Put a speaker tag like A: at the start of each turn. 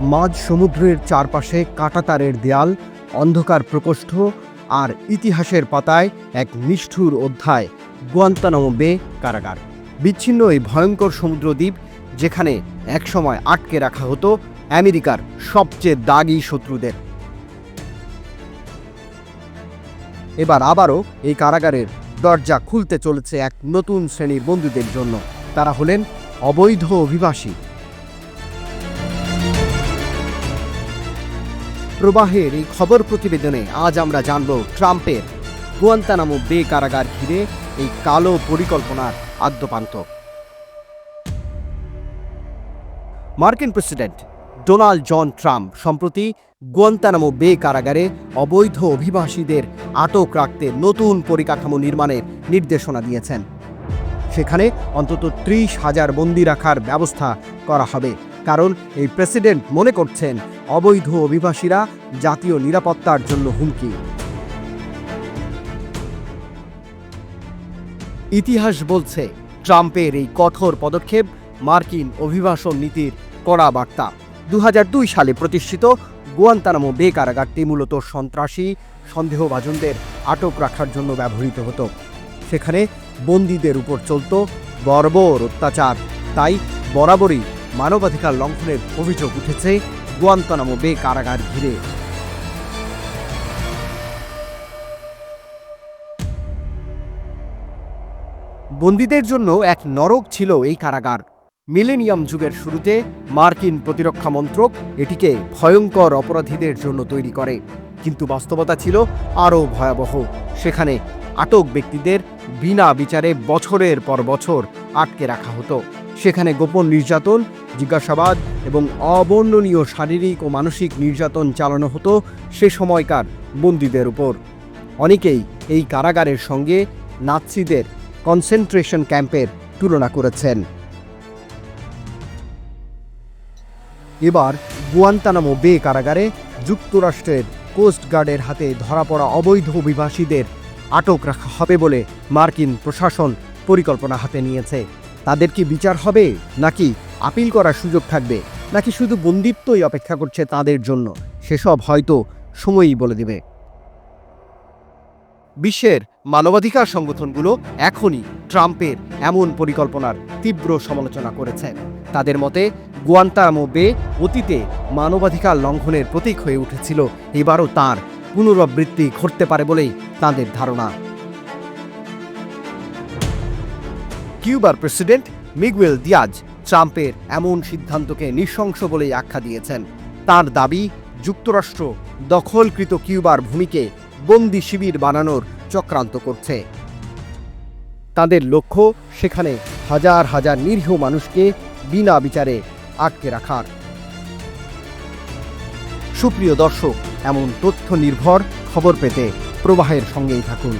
A: মাঝ সমুদ্রের চারপাশে কাঁটাতারের দেয়াল, অন্ধকার প্রকোষ্ঠ আর ইতিহাসের পাতায় এক নিষ্ঠুর অধ্যায় গুয়ান্তানামো বে কারাগার। বিচ্ছিন্ন এই ভয়ঙ্কর সমুদ্রদ্বীপ, যেখানে একসময় আটকে রাখা হতো আমেরিকার সবচেয়ে দাগি শত্রুদের। এবার আবারও এই কারাগারের দরজা খুলতে চলেছে এক নতুন শ্রেণির বন্ধুদের জন্য। তারা হলেন অবৈধ অভিবাসী। প্রবাহের এই খবর প্রতিবেদনে আজ আমরা জানব ট্রাম্পের গুয়ান্তানামো বে কারাগার ঘিরে এই কালো পরিকল্পনার আদ্যপান্ত। মার্কিন প্রেসিডেন্ট ডোনাল্ড জন ট্রাম্প সম্প্রতি গুয়ান্তানামো বে কারাগারে অবৈধ অভিবাসীদের আটক রাখতে নতুন পরিকাঠামো নির্মাণের নির্দেশনা দিয়েছেন। সেখানে অন্তত ত্রিশ হাজার বন্দি রাখার ব্যবস্থা করা হবে। কারণ এই প্রেসিডেন্ট মনে করছেন অবৈধ অভিবাসীরা জাতীয় নিরাপত্তার জন্য হুমকি। ইতিহাস বলছে, ট্রাম্পের এই কঠোর পদক্ষেপ মার্কিন অভিবাসন নীতির কড়া বার্তা। দু হাজার দুই সালে প্রতিষ্ঠিত গুয়ান্তানামো বে কারাগারটি মূলত সন্ত্রাসী, সন্দেহভাজনদের আটক রাখার জন্য ব্যবহৃত হতো। সেখানে বন্দীদের উপর চলত বর্বর অত্যাচার। তাই বরাবরই মানবাধিকার লঙ্ঘনের অভিযোগ উঠেছে গুয়ান্তানামো বে কারাগার ঘিরে। বন্দীদের জন্য এক নরক ছিল এই কারাগার। মিলেনিয়াম যুগের শুরুতে মার্কিন প্রতিরক্ষা মন্ত্রক এটিকে ভয়ঙ্কর অপরাধীদের জন্য তৈরি করে। কিন্তু বাস্তবতা ছিল আরও ভয়াবহ। সেখানে আটক ব্যক্তিদের বিনা বিচারে বছরের পর বছর আটকে রাখা হতো। সেখানে গোপন নির্যাতন জিজ্ঞাসাবাদ এবং অবর্ণনীয় শারীরিক ও মানসিক নির্যাতন চালানো হতো সে সময়কার বন্দীদের উপর। অনেকেই এই কারাগারের সঙ্গে নাৎসিদের কনসেন্ট্রেশন ক্যাম্পের তুলনা করেছেন। এবার গুয়ান্তানামো বে কারাগারে যুক্তরাষ্ট্রের কোস্ট গার্ডের হাতে ধরা পড়া অবৈধ অভিবাসীদের আটক রাখা হবে বলে মার্কিন প্রশাসন পরিকল্পনা হাতে নিয়েছে। তাদের কি বিচার হবে নাকি আপিল করার সুযোগ থাকবে। নাকি শুধু বন্দিত্বই অপেক্ষা করছে তাদের জন্য? সেসব হয়তো সময়ই বলে দেবে। বিশ্বের মানবাধিকার সংগঠনগুলো এখনই ট্রাম্পের এমন পরিকল্পনার তীব্র সমালোচনা করেছে। তাদের মতে গুয়ান্তানামো বে অতীতে মানবাধিকার লঙ্ঘনের প্রতীক হয়ে উঠেছিল, এবারও তার পুনরাবৃত্তি ঘটতে পারে বলেই তাদের ধারণা। কিউবার প্রেসিডেন্ট মিগুয়েল দিয়াজ ট্রাম্পের এমন সিদ্ধান্তকে নৃশংস বলেই আখ্যা দিয়েছেন। তার দাবি, যুক্তরাষ্ট্র দখলকৃত কিউবার ভূমিকে বন্দি শিবির বানানোর চক্রান্ত করছে। তাদের লক্ষ্য, সেখানে হাজার হাজার নিরীহ মানুষকে বিনা বিচারে আটকে রাখার। সুপ্রিয় দর্শক, এমন তথ্য নির্ভর, খবর পেতে প্রবাহের সঙ্গেই থাকুন।